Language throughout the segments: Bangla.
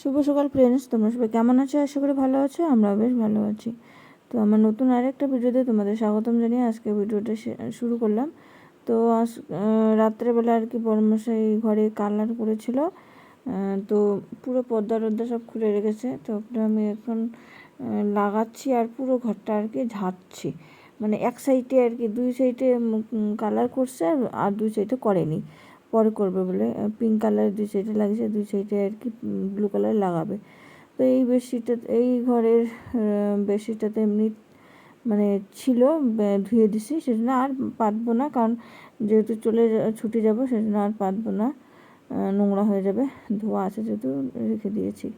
শুভ সকাল ফ্রেন্ডস তোমরা সবাই কেমন আছো? আশা করি ভালো আছো, আমরাও বেশ ভালো আছি। তো আমার নতুন আরেকটা ভিডিওতে তোমাদের স্বাগতম জানিয়ে আজকে ভিডিওটা শুরু করলাম। তো আজ রাত্রেবেলা আর কি বড়মশাই ঘরে কালার করেছিল। তো পুরো পর্দা টর্দা সব খুলে রেখেছে। তো আমি এখন লাগাচ্ছি আর পুরো ঘরটা আর কি ঝাড়ছি। মানে এক সাইডে আর কি, দুই সাইডে কালার করছে আর দুই সাইডে করেনি। পরে করবে বলে পিঙ্ক কালারের দুই সাইডে লাগিয়েছে, দুই সাইডে আর কি ব্লু কালার লাগাবে। তো এই বেডশিটটা এই ঘরের বেডশিটটাতে এমনি মানে ছিল ধুয়ে দিছি, সেজন্য আর পাতবো না, কারণ যেহেতু চলে ছুটি যাব, সেজন্য আর পাতবো না। নোংরা হয়ে যাবে, ধোয়া আছে যেহেতু, রেখে দিয়েছি।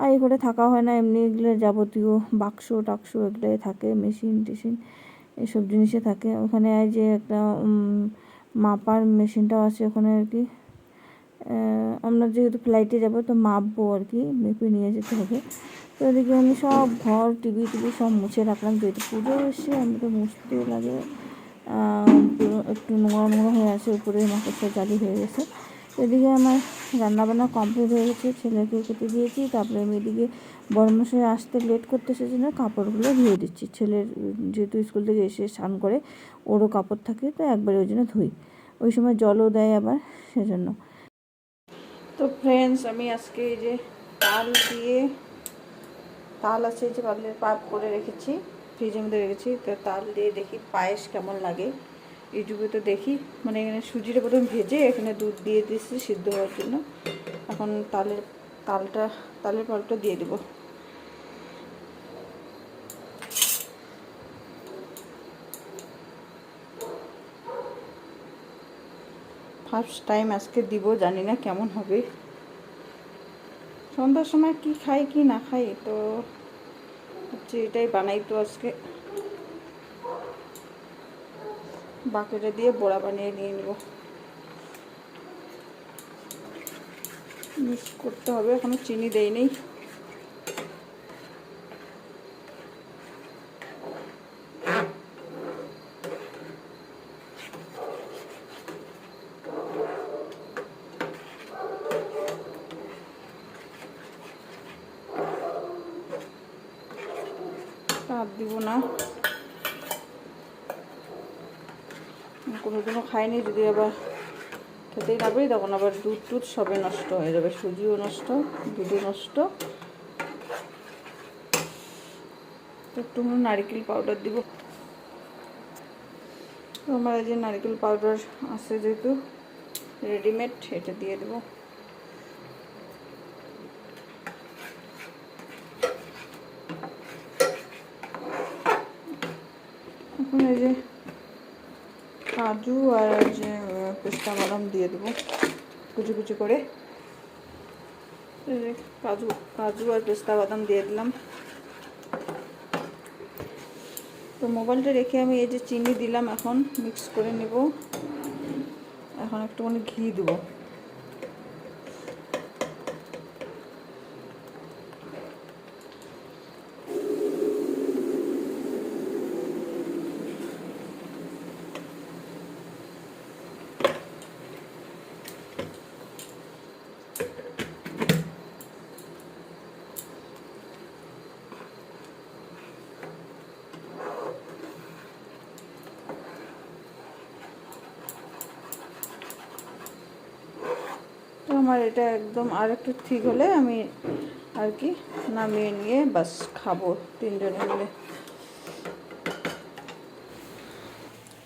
আর এই ঘরে থাকা হয় না, এমনি এগুলো যাবতীয় বাক্স, টাক্স এগুলোই থাকে মেশিন টেশিন এসব জিনিসে থাকে। ওখানে যে একটা মাপার মেশিনটাও আছে ওখানে আর কি। আমরা যেহেতু ফ্লাইটে যাব, তো মাপবো আর কি, মেপে নিয়ে যেতে হবে। তো ওদিকে আমি সব ঘর টিভি টিভি সব মুছে রাখলাম, যেহেতু পুজো এসে আমি তো মুছতেও লাগে। একটু নোংরা নোংরা হয়ে আছে উপরে মাকড়সা জালি হয়ে গেছে। এদিকে আমার রান্নাবান্না কমপ্লিট হয়ে গেছে, ছেলেকে খেতে দিয়েছি, তারপরে আমি এদিকে বড়মশাই আসতে লেট করতে সেজন্য কাপড়গুলো ধুয়ে দিচ্ছি। ছেলের, যেহেতু স্কুল থেকে এসে স্নান করে, ওরও কাপড় থাকে, তো একবারে ওই জন্য ধুই। ওই সময় জলও দেয় আবার, সেজন্য। তো ফ্রেন্ডস আমি আজকে এই যে তাল দিয়ে, তাল আছে যে পালের পাপ করে রেখেছি ফ্রিজের মধ্যে রেখেছি, তো তাল দিয়ে দেখি পায়েস কেমন লাগে। ইউটিউবে তো দেখি। মানে এখানে সুজিটা প্রথম ভেজে এখানে দুধ দিয়ে দিচ্ছি সিদ্ধ হওয়ার জন্য। এখন তালের তালটা, তালের পালটা দিয়ে দেবো। ফার্স্ট টাইম আজকে দিব, জানি না কেমন হবে। সন্ধ্যার সময় কি খাই, কি না খাই, তো হচ্ছে এটাই বানাই তো আজকে। বাকেটে দিয়ে বড়া বানিয়ে নিয়ে নেব। মিক্স করতে হবে, এখনও চিনি দেই নেই দিব না। কোনো দিনও খাইনি, যদি আবার খেতেই না পারি, তখন আবার দুধ টুধ সবে নষ্ট হয়ে যাবে, সুজিও নষ্ট, দুধও নষ্ট। একটু নারিকেল পাউডার দিব। আমার যে নারকেল পাউডার আছে যেহেতু রেডিমেড এটা দিয়ে দেবো। এখন এই যে কাজু আর যে পেস্তা বাদাম দিয়ে দেবো। কুচি কুচি করে। কাজু কাজু আর পেস্তা বাদাম দিয়ে দিলাম। তো মোবাইলটা রেখে আমি এই যে চিনি দিলাম এখন মিক্স করে নেব। এখন একটুখানি ঘি দেবো তো আমার এটা একদম আর একটু ঠিক হলে আমি আর কি নামিয়ে নিয়ে বাস খাব তিনজনে মিলে।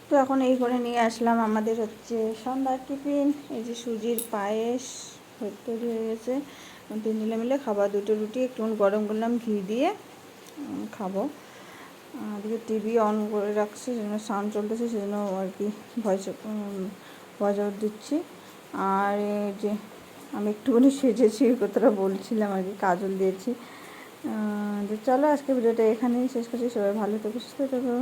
তো এখন এই করে নিয়ে আসলাম আমাদের হচ্ছে সন্ধ্যার টিফিন, এই যে সুজির পায়েস তৈরি হয়ে গেছে। তিনজনে মিলে খাবার, দুটো রুটি, একটু গরম করলাম, ঘি দিয়ে খাব। আর টিভি অন করে রাখছে, সেজন্য সাউন্ড চলতেছে, সেজন্য আর কি ভয়েস ভয়েস দিচ্ছি। আর যে আমি একটুখানি সেজেছি ওই কথাটা বলছিলাম আর কি, কাজল দিয়েছি। যে তো চলো আজকে ভিডিওটা এখানেই শেষ করছি, সবাই ভালো থেকো, সুস্থ থেকো।